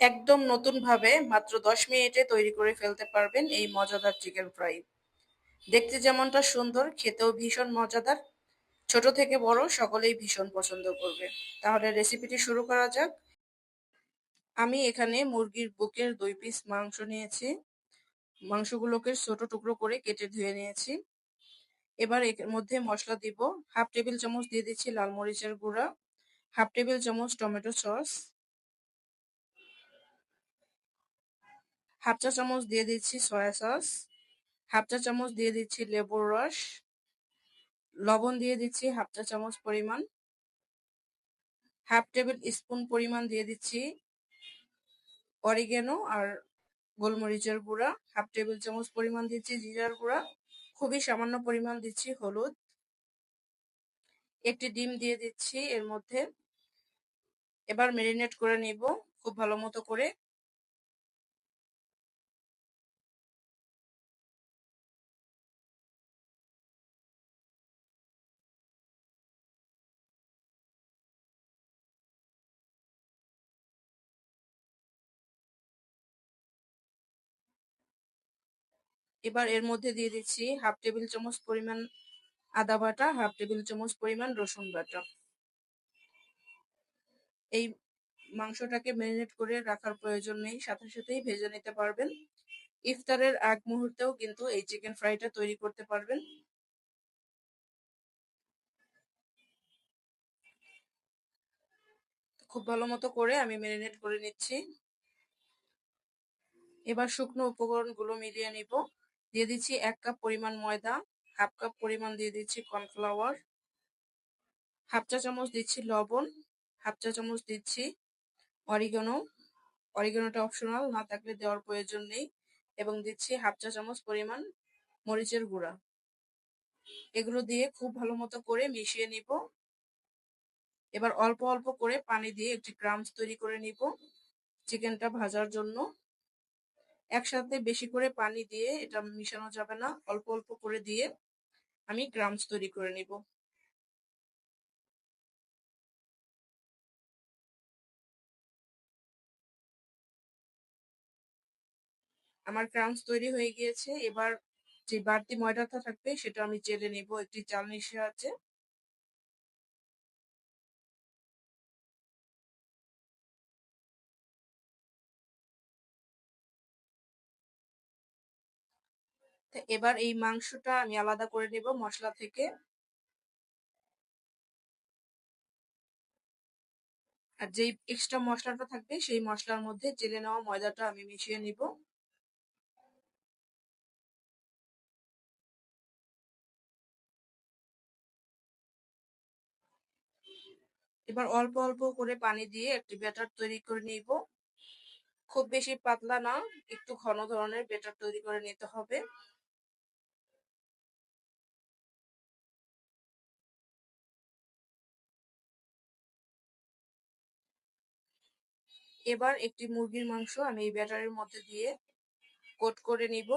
একদম নতুনভাবে মাত্র দশ মিনিটে তৈরি করে ফেলতে পারবেন এই মজাদার চিকেন ফ্রাই। দেখতে যেমনটা সুন্দর, খেতেও ভীষণ মজাদার। ছোট থেকে বড় সকলেই ভীষণ পছন্দ করবে। তাহলে রেসিপিটি শুরু করা যাক। আমি এখানে মুরগির বুকের দুই পিস মাংস নিয়েছি। মাংসগুলোকে ছোট টুকরো করে কেটে ধুয়ে নিয়েছি। এবার এর মধ্যে মশলা দিব। হাফ টেবিল চামচ দিয়ে দিচ্ছি লাল মরিচের গুঁড়া। হাফ টেবিল চামচ টমেটো সস। হাফ চা চামচ দিয়ে দিচ্ছি সয়া সস, হাফ চা চামচ দিয়ে দিচ্ছি লেবুর রস, লবণ দিয়ে দিচ্ছি হাফ চা চামচ পরিমাণ, হাফ টেবিল স্পুন পরিমাণ দিয়ে দিচ্ছি অরিগেনো আর গোলমরিচের গুঁড়া, হাফ টেবিল চামচ পরিমাণ দিচ্ছি জিরার গুঁড়া, খুবই সামান্য পরিমাণ দিচ্ছি হলুদ, একটি ডিম দিয়ে দিচ্ছি এর মধ্যে। এবার মেরিনেট করে নিব খুব ভালো মতো করে। এবার এর মধ্যে দিয়ে দিচ্ছি হাফ টেবিল চামচ পরিমাণ আদা বাটা, হাফ টেবিল চামচ পরিমাণ রসুন বাটা। এই মাংসটাকে ম্যারিনেট করে রাখার প্রয়োজন নেই, সাথে সাথেই ভেজে নিতে পারবেন। ইফতারের আগ মুহূর্তেও কিন্তু এই চিকেন ফ্রাইটা তৈরি করতে পারবেন। খুব ভালো মতো করে আমি ম্যারিনেট করে নিচ্ছি। এবার শুকনো উপকরণগুলো মিলিয়ে নিব। দিয়ে দিচ্ছি এক কাপ পরিমাণ ময়দা, হাফ কাপ পরিমাণ দিয়ে দিচ্ছি কর্নফ্লাওয়ার, হাফ চা চামচ দিচ্ছি লবণ, হাফ চা চামচ দিচ্ছি অরিগানো। অরিগানোটা অপশনাল, না থাকলে দেওয়ার প্রয়োজন নেই। এবং দিচ্ছি হাফ চা চামচ পরিমাণ মরিচের গুঁড়া। এগুলো দিয়ে খুব ভালো মতো করে মিশিয়ে নিব। এবার অল্প অল্প করে পানি দিয়ে একটি ক্রামস তৈরি করে নিব। চিকেনটা ভাজার জন্য। একসাথে বেশি করে পানি দিয়ে এটা মিশানো যাবে না, অল্প অল্প করে দিয়ে আমি গ্রামস তৈরি করে নিব। আমার ক্রামস তৈরি হয়ে গিয়েছে। এবার যে বাড়তি ময়দাটা থাকবে সেটা আমি চেলে নিব একটি চালনির সাহায্যে। এবার এই মাংসটা আমি আলাদা করে নেব মশলা থেকে। আর যেই এক্সট্রা মশলাটা থাকবে সেই মশলার মধ্যে জেলে নেওয়া ময়দাটা আমি মিশিয়ে নিব। এবার অল্প অল্প করে পানি দিয়ে একটি ব্যাটার তৈরি করে নিব। খুব বেশি পাতলা না, একটু ঘন ধরনের ব্যাটার তৈরি করে নিতে হবে। এবার একটি মুরগির মাংস আমি এই ব্যাটারের মধ্যে দিয়ে কোট করে নিব।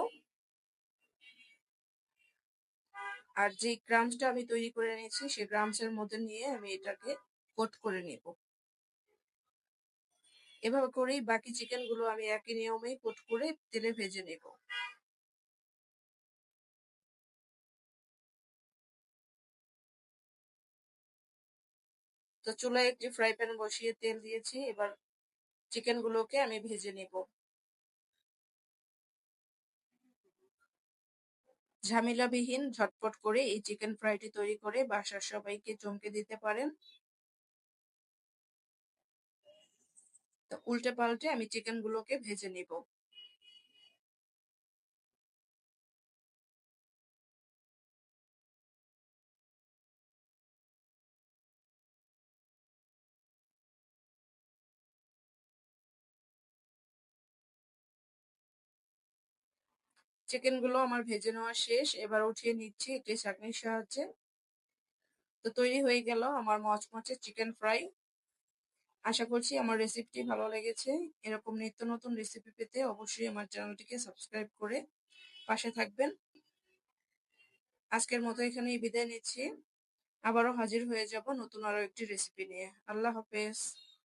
আর যে গ্রামসটা আমি তৈরি করে নিয়েছি সেই গ্রামসের মধ্যে নিয়ে আমি এটাকে কোট করে নিব। এভাবে করেই বাকি চিকেনগুলো আমি একই নিয়মে কোট করে তেলে ভেজে নেব। তো চুলায় একটি ফ্রাই প্যান বসিয়ে তেল দিয়েছি। এবার চিকেন গুলোকে আমি ভেজে নেব। ঝামেলাবিহীন ঝটপট করে এই চিকেন ফ্রাইটি তৈরি করে বাসার সবাইকে চমকে দিতে পারেন। উল্টে পাল্টে আমি চিকেন গুলোকে ভেজে নিব। চিকেনগুলো আমার ভেজে নেওয়া শেষ, এবার উঠিয়ে নিচ্ছি, একটি চাটনির সাহায্যে। তো তৈরি হয়ে গেল আমার মচমচে চিকেন ফ্রাই আশা করছি আমার রেসিপিটি ভালো লেগেছে। এরকম নিত্য নতুন রেসিপি পেতে অবশ্যই আমার চ্যানেলটিকে সাবস্ক্রাইব করে পাশে থাকবেন। আজকের মতো এখানেই বিদায় নিচ্ছি। আবারও হাজির হয়ে যাব নতুন আরও একটি রেসিপি নিয়ে। আল্লাহ হাফেজ।